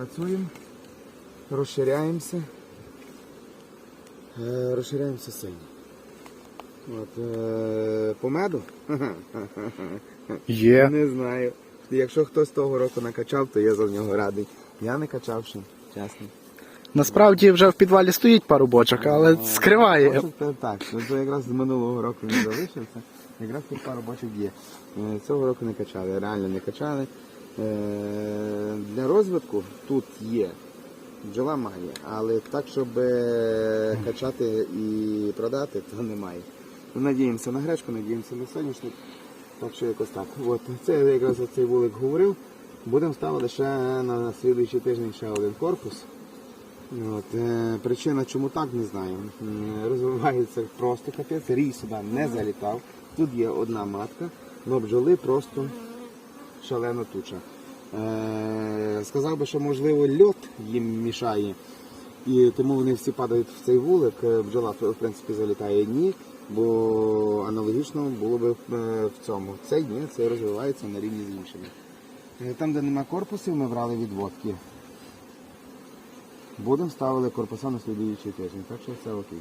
Працюємо, розширяємося. Е, розширяємося сильно. От, е, по меду? Є. Не знаю. Якщо хтось того року накачав, то я за нього радий. Я не качав ще, чесно. Насправді вже в підвалі стоїть пару бочок, але Е, скриває. бочок Так, то якраз з минулого року він залишився. Якраз тут пару бочок є. Е, Цього року не качали, реально не качали. Розвитку тут є. Бджола має, але так, щоб е, качати і продати, то немає. Ну, Надіємося на гречку, надіємося на соняшник. Так що якось так. От це якраз цей вулик говорив. Будемо ставити ще на слідуючий тиждень ще один корпус. От, е, причина чому так, не знаю. Розвивається просто капець, рій сюди не залітав. Тут є одна матка, але бджоли просто шалена туча. Е, сказав би, що можливо льот їм мішає, і тому вони всі падають в цей вулик. Е, Бджола в принципі залітає ні, бо аналогічно було б е, в цьому. Цей ні, цей розвивається на рівні з іншими. Там, де нема корпусів, ми брали відводки. Будемо ставили корпуса на слідуючий тиждень, так що все окей.